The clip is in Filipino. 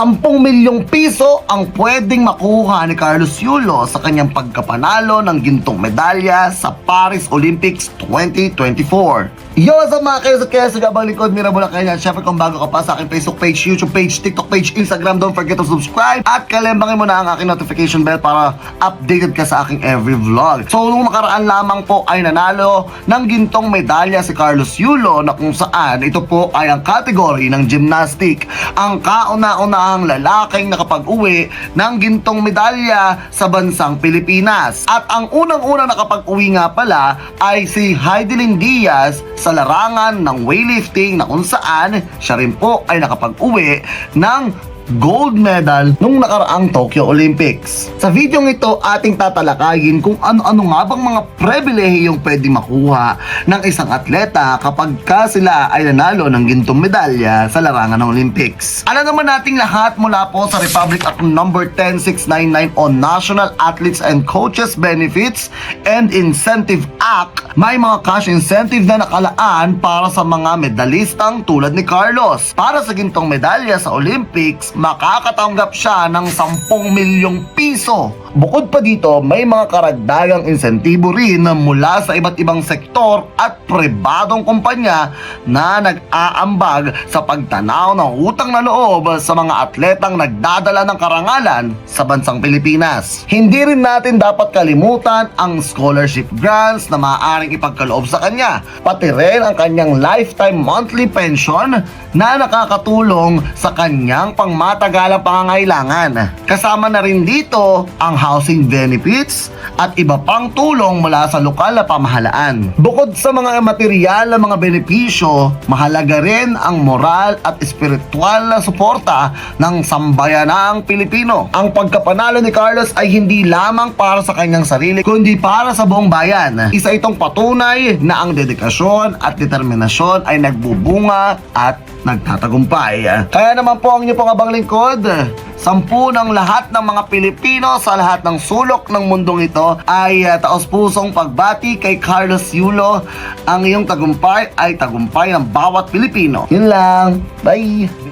10 milyong piso ang pwedeng makuha ni Carlos Yulo sa kanyang pagkapanalo ng gintong medalya sa Paris Olympics 2024. Yo, sa mga kayo kaya sa gabang likod, Mira Bulacan yan. Siyempre kung bago ka pa sa aking Facebook page, YouTube page, TikTok page, Instagram, don't forget to subscribe at kalembangin mo na ang aking notification bell para updated ka sa aking every vlog. So, nung nakaraan lamang po ay nanalo ng gintong medalya si Carlos Yulo na kung saan ito po ay ang category ng gymnastic. Ang kauna-unahang lalaking nakapag-uwi ng gintong medalya sa bansang Pilipinas. At ang unang-unang nakapag-uwi nga pala ay si Heidelin Diaz sa larangan ng weightlifting na kung saan siya rin po ay nakapag-uwi ng gold medal nung nakaraang Tokyo Olympics. Sa video ito, ating tatalakayin kung ano-ano nga bang mga pribilehiyong pwede makuha ng isang atleta kapag ka sila ay nanalo ng gintong medalya sa larangan ng Olympics. Alam naman nating lahat mula po sa Republic Act number 10699 on National Athletes and Coaches Benefits and Incentive Act, may mga cash incentive na nakalaan para sa mga medalistang tulad ni Carlos. Para sa gintong medalya sa Olympics, makakatanggap siya ng 10 milyong piso. Bukod pa dito, may mga karagdagang insentibo rin mula sa iba't ibang sektor at pribadong kumpanya na nag-aambag sa pagtanaw ng utang na loob sa mga atletang nagdadala ng karangalan sa bansang Pilipinas. Hindi rin natin dapat kalimutan ang scholarship grants na maaaring ipagkaloob sa kanya, pati rin ang kanyang lifetime monthly pension na nakakatulong sa kanyang pangmatagalang pangangailangan. Kasama na rin dito ang housing benefits at iba pang tulong mula sa lokal na pamahalaan. Bukod sa mga material na mga benepisyo, mahalaga rin ang moral at espiritual na suporta ng sambayanang Pilipino. Ang pagkapanalo ni Carlos ay hindi lamang para sa kanyang sarili, kundi para sa buong bayan. Isa itong patunay na ang dedikasyon at determinasyon ay nagbubunga at nagtatagumpay. Kaya naman po ang inyo pong abang lingkod, sampu ng lahat ng mga Pilipino sa lahat ng sulok ng mundong ito ay uh, taos pusong pagbati kay Carlos Yulo. Ang iyong tagumpay ay tagumpay ng bawat Pilipino. Yun lang. Bye!